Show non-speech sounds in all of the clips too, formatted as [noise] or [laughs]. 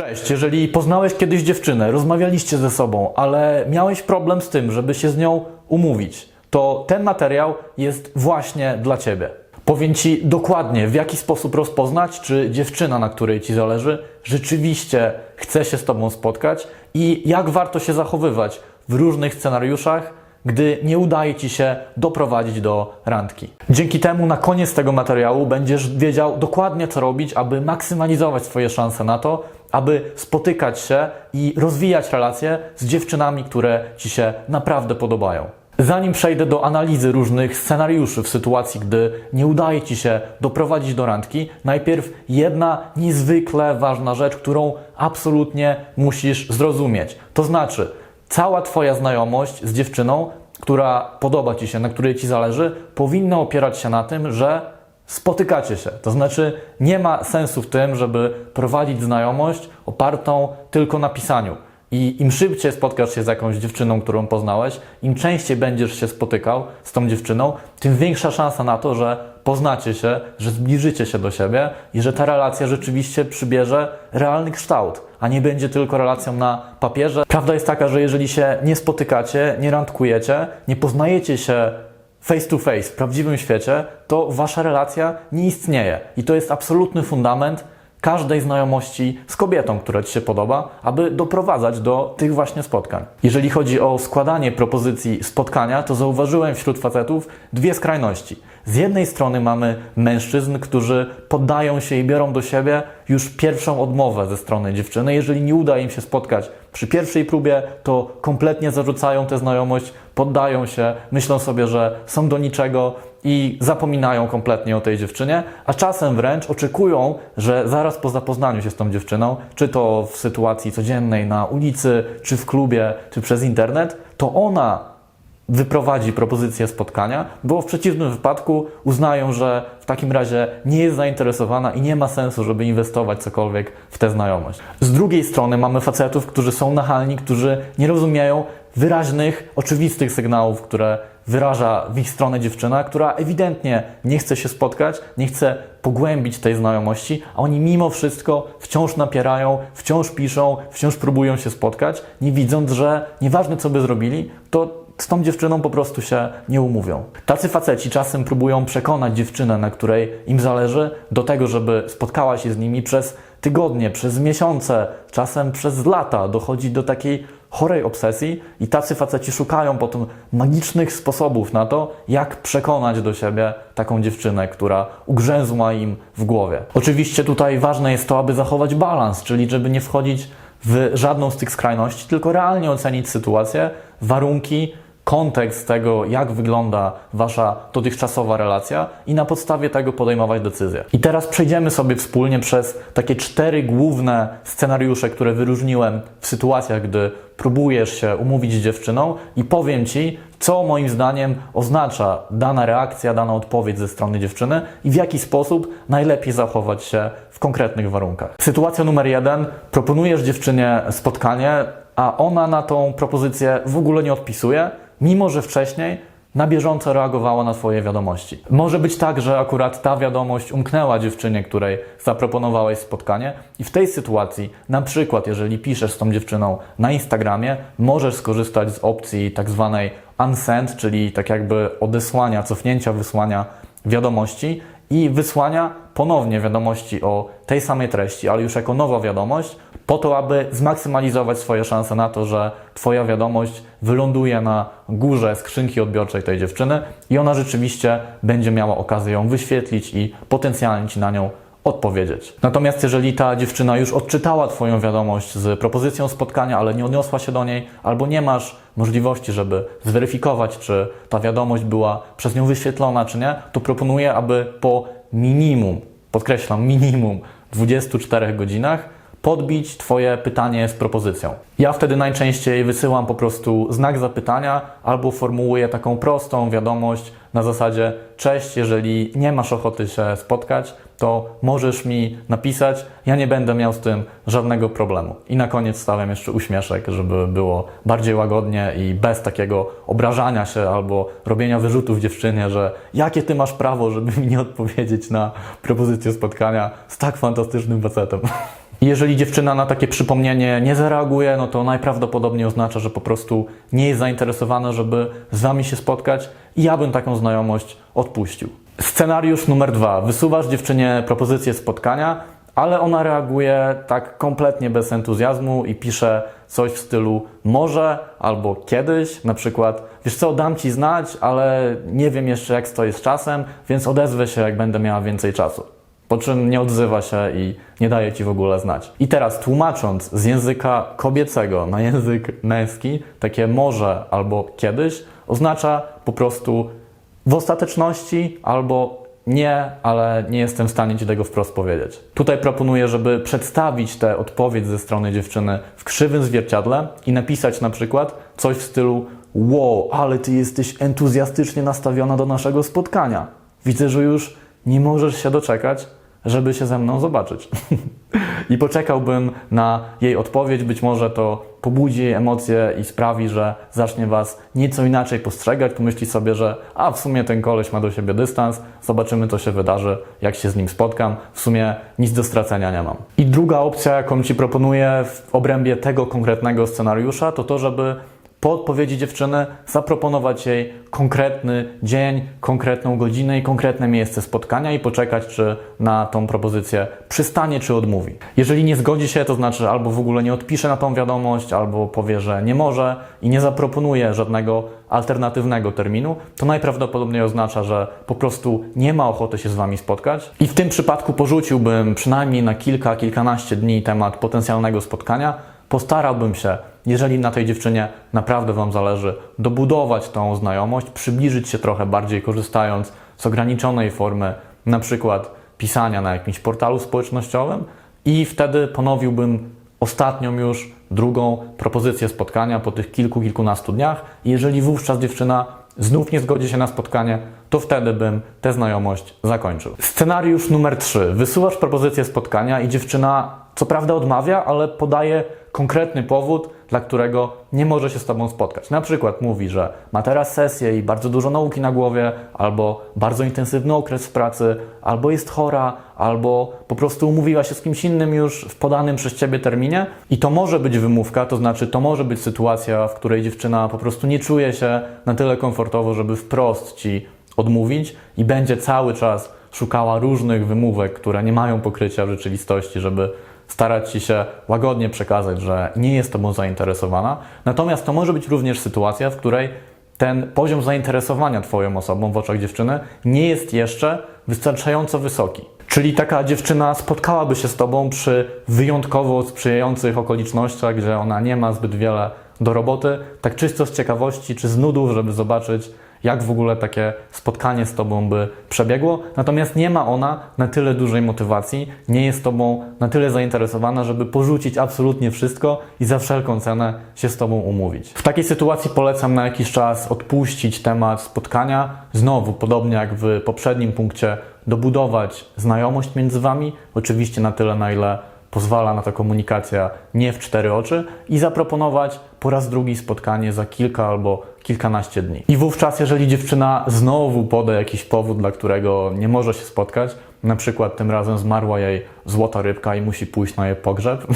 Cześć, jeżeli poznałeś kiedyś dziewczynę, rozmawialiście ze sobą, ale miałeś problem z tym, żeby się z nią umówić, to ten materiał jest właśnie dla Ciebie. Powiem Ci dokładnie, w jaki sposób rozpoznać, czy dziewczyna, na której Ci zależy, rzeczywiście chce się z Tobą spotkać i jak warto się zachowywać w różnych scenariuszach, gdy nie udaje Ci się doprowadzić do randki. Dzięki temu na koniec tego materiału będziesz wiedział dokładnie, co robić, aby maksymalizować swoje szanse na to, aby spotykać się i rozwijać relacje z dziewczynami, które Ci się naprawdę podobają. Zanim przejdę do analizy różnych scenariuszy w sytuacji, gdy nie udaje Ci się doprowadzić do randki, najpierw jedna niezwykle ważna rzecz, którą absolutnie musisz zrozumieć. To znaczy, cała Twoja znajomość z dziewczyną, która podoba Ci się, na której Ci zależy, powinna opierać się na tym, że spotykacie się. To znaczy, nie ma sensu w tym, żeby prowadzić znajomość opartą tylko na pisaniu. I im szybciej spotkasz się z jakąś dziewczyną, którą poznałeś, im częściej będziesz się spotykał z tą dziewczyną, tym większa szansa na to, że poznacie się, że zbliżycie się do siebie i że ta relacja rzeczywiście przybierze realny kształt, a nie będzie tylko relacją na papierze. Prawda jest taka, że jeżeli się nie spotykacie, nie randkujecie, nie poznajecie się face to face w prawdziwym świecie, to wasza relacja nie istnieje. I to jest absolutny fundament każdej znajomości z kobietą, która Ci się podoba, aby doprowadzać do tych właśnie spotkań. Jeżeli chodzi o składanie propozycji spotkania, to zauważyłem wśród facetów dwie skrajności. Z jednej strony mamy mężczyzn, którzy poddają się i biorą do siebie już pierwszą odmowę ze strony dziewczyny. Jeżeli nie uda im się spotkać przy pierwszej próbie, to kompletnie zarzucają tę znajomość, poddają się, myślą sobie, że są do niczego i zapominają kompletnie o tej dziewczynie, a czasem wręcz oczekują, że zaraz po zapoznaniu się z tą dziewczyną, czy to w sytuacji codziennej na ulicy, czy w klubie, czy przez internet, to ona wyprowadzi propozycję spotkania, bo w przeciwnym wypadku uznają, że w takim razie nie jest zainteresowana i nie ma sensu, żeby inwestować cokolwiek w tę znajomość. Z drugiej strony mamy facetów, którzy są nachalni, którzy nie rozumieją wyraźnych, oczywistych sygnałów, które wyraża w ich stronę dziewczyna, która ewidentnie nie chce się spotkać, nie chce pogłębić tej znajomości, a oni mimo wszystko wciąż napierają, wciąż piszą, wciąż próbują się spotkać, nie widząc, że nieważne co by zrobili, to z tą dziewczyną po prostu się nie umówią. Tacy faceci czasem próbują przekonać dziewczynę, na której im zależy, do tego, żeby spotkała się z nimi przez tygodnie, przez miesiące, czasem przez lata. Dochodzi do takiej chorej obsesji i tacy faceci szukają potem magicznych sposobów na to, jak przekonać do siebie taką dziewczynę, która ugrzęzła im w głowie. Oczywiście tutaj ważne jest to, aby zachować balans, czyli żeby nie wchodzić w żadną z tych skrajności, tylko realnie ocenić sytuację, warunki, kontekst tego, jak wygląda wasza dotychczasowa relacja i na podstawie tego podejmować decyzje. I teraz przejdziemy sobie wspólnie przez takie cztery główne scenariusze, które wyróżniłem w sytuacjach, gdy próbujesz się umówić z dziewczyną i powiem Ci, co moim zdaniem oznacza dana reakcja, dana odpowiedź ze strony dziewczyny i w jaki sposób najlepiej zachować się w konkretnych warunkach. Sytuacja numer jeden. Proponujesz dziewczynie spotkanie, a ona na tą propozycję w ogóle nie odpisuje, mimo że wcześniej na bieżąco reagowała na Twoje wiadomości. Może być tak, że akurat ta wiadomość umknęła dziewczynie, której zaproponowałeś spotkanie, i w tej sytuacji, na przykład, jeżeli piszesz z tą dziewczyną na Instagramie, możesz skorzystać z opcji tak zwanej unsend, czyli tak jakby odesłania, cofnięcia wysłania wiadomości i wysłania ponownie wiadomości o tej samej treści, ale już jako nowa wiadomość, po to, aby zmaksymalizować swoje szanse na to, że Twoja wiadomość wyląduje na górze skrzynki odbiorczej tej dziewczyny i ona rzeczywiście będzie miała okazję ją wyświetlić i potencjalnie Ci na nią odpowiedzieć. Natomiast jeżeli ta dziewczyna już odczytała Twoją wiadomość z propozycją spotkania, ale nie odniosła się do niej, albo nie masz możliwości, żeby zweryfikować, czy ta wiadomość była przez nią wyświetlona, czy nie, to proponuję, aby po minimum, podkreślam, minimum 24 godzinach podbić Twoje pytanie z propozycją. Ja wtedy najczęściej wysyłam po prostu znak zapytania albo formułuję taką prostą wiadomość na zasadzie: Cześć, jeżeli nie masz ochoty się spotkać, to możesz mi napisać, ja nie będę miał z tym żadnego problemu. I na koniec stawiam jeszcze uśmieszek, żeby było bardziej łagodnie i bez takiego obrażania się albo robienia wyrzutów dziewczynie, że jakie ty masz prawo, żeby mi nie odpowiedzieć na propozycję spotkania z tak fantastycznym facetem. [laughs] Jeżeli dziewczyna na takie przypomnienie nie zareaguje, no to najprawdopodobniej oznacza, że po prostu nie jest zainteresowana, żeby z wami się spotkać i ja bym taką znajomość odpuścił. Scenariusz numer dwa. Wysuwasz dziewczynie propozycję spotkania, ale ona reaguje tak kompletnie bez entuzjazmu i pisze coś w stylu może albo kiedyś, na przykład wiesz co, dam ci znać, ale nie wiem jeszcze jak stoję z czasem, więc odezwę się jak będę miała więcej czasu. Po czym nie odzywa się i nie daje ci w ogóle znać. I teraz tłumacząc z języka kobiecego na język męski, takie może albo kiedyś oznacza po prostu w ostateczności albo nie, ale nie jestem w stanie Ci tego wprost powiedzieć. Tutaj proponuję, żeby przedstawić tę odpowiedź ze strony dziewczyny w krzywym zwierciadle i napisać na przykład coś w stylu Wow, ale Ty jesteś entuzjastycznie nastawiona do naszego spotkania. Widzę, że już nie możesz się doczekać, żeby się ze mną zobaczyć. [laughs] I poczekałbym na jej odpowiedź. Być może to pobudzi jej emocje i sprawi, że zacznie Was nieco inaczej postrzegać. Pomyśli sobie, że a w sumie ten koleś ma do siebie dystans, zobaczymy co się wydarzy, jak się z nim spotkam. W sumie nic do stracenia nie mam. I druga opcja, jaką Ci proponuję w obrębie tego konkretnego scenariusza, to to, żeby po odpowiedzi dziewczyny zaproponować jej konkretny dzień, konkretną godzinę i konkretne miejsce spotkania i poczekać, czy na tą propozycję przystanie, czy odmówi. Jeżeli nie zgodzi się, to znaczy albo w ogóle nie odpisze na tą wiadomość, albo powie, że nie może i nie zaproponuje żadnego alternatywnego terminu, to najprawdopodobniej oznacza, że po prostu nie ma ochoty się z Wami spotkać. I w tym przypadku porzuciłbym przynajmniej na kilka, kilkanaście dni temat potencjalnego spotkania. Postarałbym się jeżeli na tej dziewczynie naprawdę Wam zależy, dobudować tą znajomość, przybliżyć się trochę bardziej, korzystając z ograniczonej formy, na przykład pisania na jakimś portalu społecznościowym, i wtedy ponowiłbym ostatnią już drugą propozycję spotkania po tych kilku, kilkunastu dniach. Jeżeli wówczas dziewczyna znów nie zgodzi się na spotkanie, to wtedy bym tę znajomość zakończył. Scenariusz numer 3. Wysyłasz propozycję spotkania i dziewczyna co prawda odmawia, ale podaje konkretny powód, dla którego nie może się z Tobą spotkać. Na przykład mówi, że ma teraz sesję i bardzo dużo nauki na głowie, albo bardzo intensywny okres w pracy, albo jest chora, albo po prostu umówiła się z kimś innym już w podanym przez Ciebie terminie. I to może być wymówka, to znaczy to może być sytuacja, w której dziewczyna po prostu nie czuje się na tyle komfortowo, żeby wprost Ci odmówić i będzie cały czas szukała różnych wymówek, które nie mają pokrycia w rzeczywistości, żeby starać Ci się łagodnie przekazać, że nie jest Tobą zainteresowana. Natomiast to może być również sytuacja, w której ten poziom zainteresowania Twoją osobą w oczach dziewczyny nie jest jeszcze wystarczająco wysoki. Czyli taka dziewczyna spotkałaby się z Tobą przy wyjątkowo sprzyjających okolicznościach, gdzie ona nie ma zbyt wiele do roboty, tak czysto z ciekawości czy z nudów, żeby zobaczyć, jak w ogóle takie spotkanie z Tobą by przebiegło. Natomiast nie ma ona na tyle dużej motywacji, nie jest Tobą na tyle zainteresowana, żeby porzucić absolutnie wszystko i za wszelką cenę się z Tobą umówić. W takiej sytuacji polecam na jakiś czas odpuścić temat spotkania. Znowu, podobnie jak w poprzednim punkcie, dobudować znajomość między Wami, oczywiście na tyle, na ile pozwala na to komunikacja nie w cztery oczy i zaproponować po raz drugi spotkanie za kilka albo kilkanaście dni. I wówczas, jeżeli dziewczyna znowu poda jakiś powód, dla którego nie może się spotkać, na przykład tym razem zmarła jej złota rybka i musi pójść na jej pogrzeb, [laughs]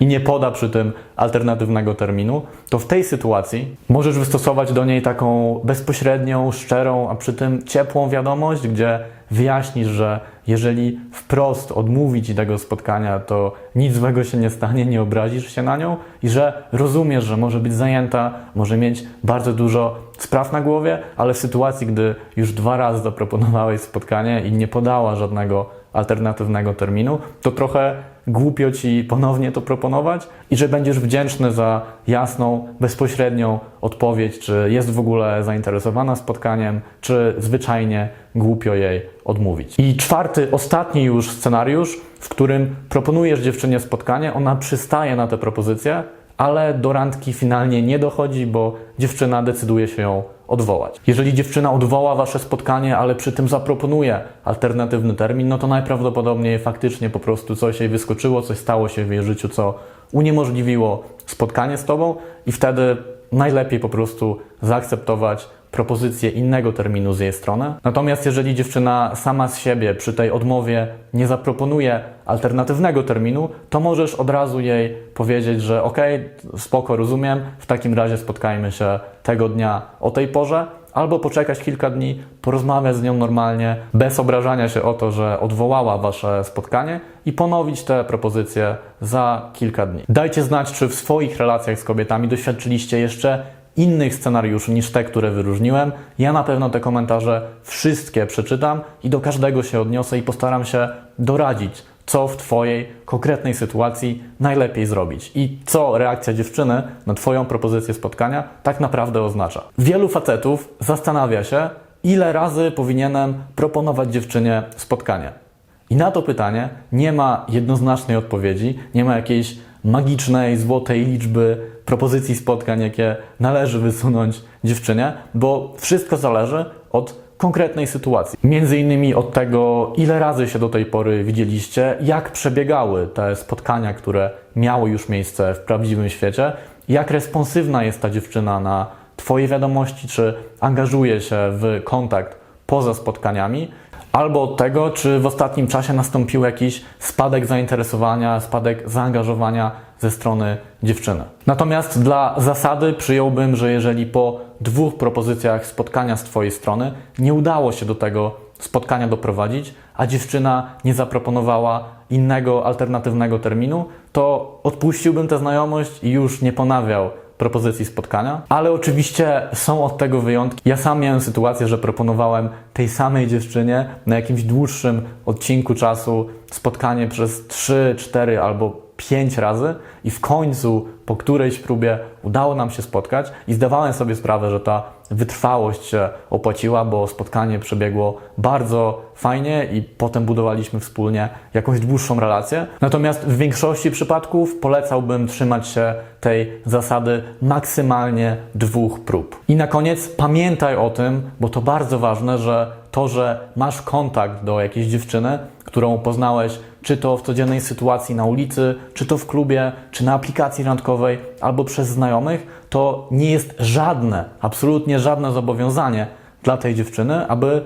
i nie poda przy tym alternatywnego terminu, to w tej sytuacji możesz wystosować do niej taką bezpośrednią, szczerą, a przy tym ciepłą wiadomość, gdzie wyjaśnisz, że jeżeli wprost odmówi ci tego spotkania, to nic złego się nie stanie, nie obrazisz się na nią i że rozumiesz, że może być zajęta, może mieć bardzo dużo spraw na głowie, ale w sytuacji, gdy już dwa razy zaproponowałeś spotkanie i nie podała żadnego alternatywnego terminu, to trochę głupio ci ponownie to proponować i że będziesz wdzięczny za jasną, bezpośrednią odpowiedź, czy jest w ogóle zainteresowana spotkaniem, czy zwyczajnie głupio jej odmówić. I czwarty, ostatni już scenariusz, w którym proponujesz dziewczynie spotkanie, ona przystaje na tę propozycję, ale do randki finalnie nie dochodzi, bo dziewczyna decyduje się ją odwołać. Jeżeli dziewczyna odwoła wasze spotkanie, ale przy tym zaproponuje alternatywny termin, no to najprawdopodobniej faktycznie po prostu coś jej wyskoczyło, coś stało się w jej życiu, co uniemożliwiło spotkanie z tobą i wtedy najlepiej po prostu zaakceptować propozycję innego terminu z jej strony. Natomiast jeżeli dziewczyna sama z siebie przy tej odmowie nie zaproponuje alternatywnego terminu, to możesz od razu jej powiedzieć, że ok, spoko, rozumiem, w takim razie spotkajmy się tego dnia o tej porze, albo poczekać kilka dni, porozmawiać z nią normalnie, bez obrażania się o to, że odwołała wasze spotkanie i ponowić te propozycje za kilka dni. Dajcie znać, czy w swoich relacjach z kobietami doświadczyliście jeszcze innych scenariuszy niż te, które wyróżniłem. Ja na pewno te komentarze wszystkie przeczytam i do każdego się odniosę i postaram się doradzić, co w Twojej konkretnej sytuacji najlepiej zrobić i co reakcja dziewczyny na Twoją propozycję spotkania tak naprawdę oznacza. Wielu facetów zastanawia się, ile razy powinienem proponować dziewczynie spotkanie. I na to pytanie nie ma jednoznacznej odpowiedzi, nie ma jakiejś magicznej, złotej liczby propozycji spotkań, jakie należy wysunąć dziewczynie, bo wszystko zależy od konkretnej sytuacji. Między innymi od tego, ile razy się do tej pory widzieliście, jak przebiegały te spotkania, które miały już miejsce w prawdziwym świecie, jak responsywna jest ta dziewczyna na Twoje wiadomości, czy angażuje się w kontakt poza spotkaniami, albo od tego, czy w ostatnim czasie nastąpił jakiś spadek zainteresowania, spadek zaangażowania ze strony dziewczyny. Natomiast dla zasady przyjąłbym, że jeżeli po dwóch propozycjach spotkania z Twojej strony nie udało się do tego spotkania doprowadzić, a dziewczyna nie zaproponowała innego, alternatywnego terminu, to odpuściłbym tę znajomość i już nie ponawiał propozycji spotkania, ale oczywiście są od tego wyjątki. Ja sam miałem sytuację, że proponowałem tej samej dziewczynie na jakimś dłuższym odcinku czasu spotkanie przez 3, 4 albo 5 razy i w końcu po którejś próbie udało nam się spotkać i zdawałem sobie sprawę, że ta wytrwałość się opłaciła, bo spotkanie przebiegło bardzo fajnie i potem budowaliśmy wspólnie jakąś dłuższą relację. Natomiast w większości przypadków polecałbym trzymać się tej zasady maksymalnie dwóch prób. I na koniec pamiętaj o tym, bo to bardzo ważne, że to, że masz kontakt do jakiejś dziewczyny, którą poznałeś, czy to w codziennej sytuacji na ulicy, czy to w klubie, czy na aplikacji randkowej, albo przez znajomych, to nie jest żadne, absolutnie żadne zobowiązanie dla tej dziewczyny, aby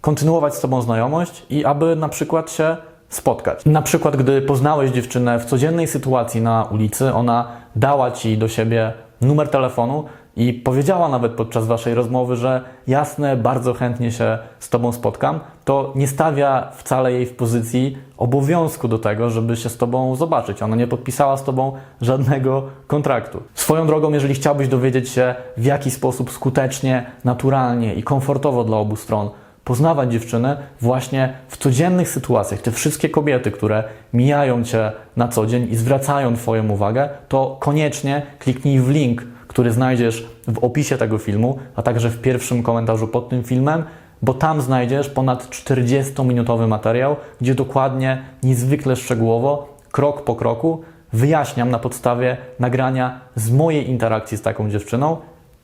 kontynuować z Tobą znajomość i aby na przykład się spotkać. Na przykład, gdy poznałeś dziewczynę w codziennej sytuacji na ulicy, ona dała Ci do siebie numer telefonu i powiedziała nawet podczas Waszej rozmowy, że jasne, bardzo chętnie się z Tobą spotkam, to nie stawia wcale jej w pozycji obowiązku do tego, żeby się z Tobą zobaczyć. Ona nie podpisała z Tobą żadnego kontraktu. Swoją drogą, jeżeli chciałbyś dowiedzieć się, w jaki sposób skutecznie, naturalnie i komfortowo dla obu stron poznawać dziewczyny właśnie w codziennych sytuacjach. Te wszystkie kobiety, które mijają Cię na co dzień i zwracają Twoją uwagę, to koniecznie kliknij w link, który znajdziesz w opisie tego filmu, a także w pierwszym komentarzu pod tym filmem, bo tam znajdziesz ponad 40-minutowy materiał, gdzie dokładnie, niezwykle szczegółowo, krok po kroku wyjaśniam na podstawie nagrania z mojej interakcji z taką dziewczyną,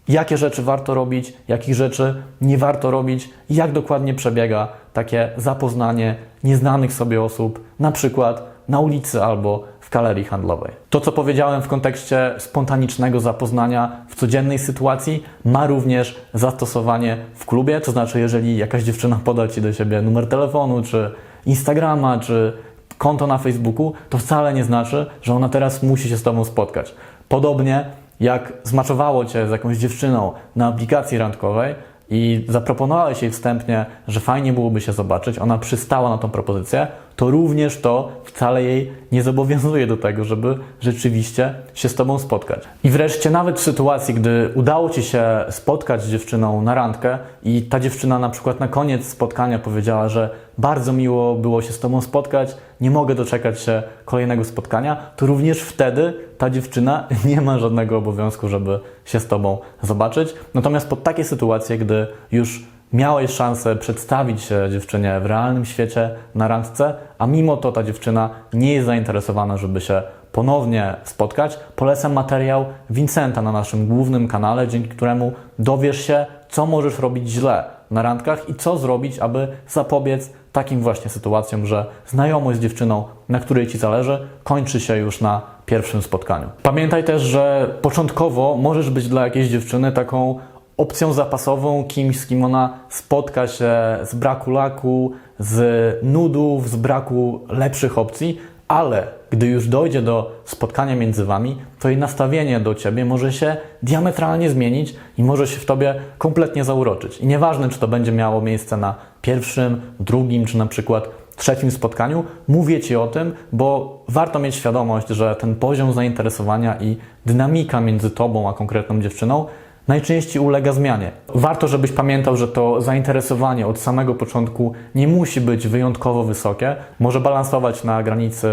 jakie rzeczy warto robić, jakich rzeczy nie warto robić jak dokładnie przebiega takie zapoznanie nieznanych sobie osób, na przykład na ulicy albo w galerii handlowej. To, co powiedziałem w kontekście spontanicznego zapoznania w codziennej sytuacji, ma również zastosowanie w klubie, to znaczy, jeżeli jakaś dziewczyna [laughs] poda Ci do siebie numer telefonu, czy Instagrama, czy konto na Facebooku, to wcale nie znaczy, że ona teraz musi się z Tobą spotkać. Podobnie jak zmaczowało Cię z jakąś dziewczyną na aplikacji randkowej i zaproponowałeś jej wstępnie, że fajnie byłoby się zobaczyć, ona przystała na tą propozycję, to również to wcale jej nie zobowiązuje do tego, żeby rzeczywiście się z Tobą spotkać. I wreszcie nawet w sytuacji, gdy udało Ci się spotkać z dziewczyną na randkę i ta dziewczyna na przykład na koniec spotkania powiedziała, że bardzo miło było się z Tobą spotkać, nie mogę doczekać się kolejnego spotkania, to również wtedy ta dziewczyna [laughs] nie ma żadnego obowiązku, żeby się z Tobą zobaczyć. Natomiast pod takie sytuacje, gdy już miałeś szansę przedstawić się dziewczynie w realnym świecie na randce, a mimo to ta dziewczyna nie jest zainteresowana, żeby się ponownie spotkać, polecam materiał Vincenta na naszym głównym kanale, dzięki któremu dowiesz się, co możesz robić źle na randkach i co zrobić, aby zapobiec takim właśnie sytuacjom, że znajomość z dziewczyną, na której Ci zależy, kończy się już na pierwszym spotkaniu. Pamiętaj też, że początkowo możesz być dla jakiejś dziewczyny taką opcją zapasową, kimś, z kim ona spotka się z braku laku, z nudów, z braku lepszych opcji, ale gdy już dojdzie do spotkania między wami, to jej nastawienie do ciebie może się diametralnie zmienić i może się w tobie kompletnie zauroczyć. I nieważne, czy to będzie miało miejsce na pierwszym, drugim, czy na przykład trzecim spotkaniu, mówię ci o tym, bo warto mieć świadomość, że ten poziom zainteresowania i dynamika między tobą a konkretną dziewczyną najczęściej ulega zmianie. Warto, żebyś pamiętał, że to zainteresowanie od samego początku nie musi być wyjątkowo wysokie. Może balansować na granicy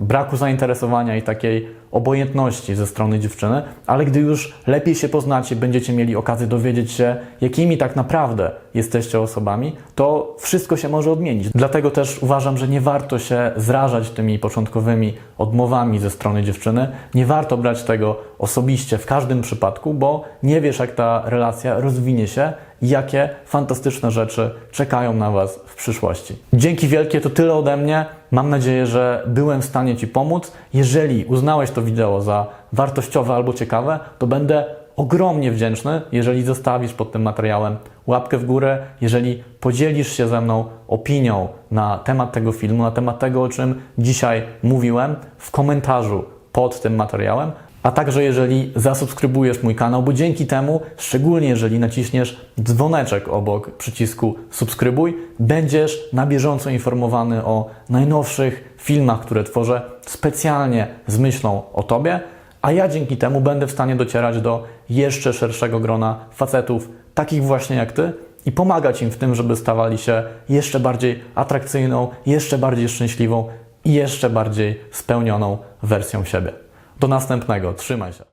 braku zainteresowania i takiej obojętności ze strony dziewczyny, ale gdy już lepiej się poznacie, będziecie mieli okazję dowiedzieć się, jakimi tak naprawdę jesteście osobami, to wszystko się może odmienić. Dlatego też uważam, że nie warto się zrażać tymi początkowymi odmowami ze strony dziewczyny. Nie warto brać tego osobiście w każdym przypadku, bo nie wiesz, jak ta relacja rozwinie się jakie fantastyczne rzeczy czekają na Was w przyszłości. Dzięki wielkie, to tyle ode mnie. Mam nadzieję, że byłem w stanie Ci pomóc. Jeżeli uznałeś wideo za wartościowe albo ciekawe, to będę ogromnie wdzięczny, jeżeli zostawisz pod tym materiałem łapkę w górę, jeżeli podzielisz się ze mną opinią na temat tego filmu, na temat tego, o czym dzisiaj mówiłem, w komentarzu pod tym materiałem, a także jeżeli zasubskrybujesz mój kanał, bo dzięki temu, szczególnie jeżeli naciśniesz dzwoneczek obok przycisku subskrybuj, będziesz na bieżąco informowany o najnowszych filmach, które tworzę specjalnie z myślą o Tobie, a ja dzięki temu będę w stanie docierać do jeszcze szerszego grona facetów, takich właśnie jak Ty, i pomagać im w tym, żeby stawali się jeszcze bardziej atrakcyjną, jeszcze bardziej szczęśliwą i jeszcze bardziej spełnioną wersją siebie. Do następnego, trzymaj się.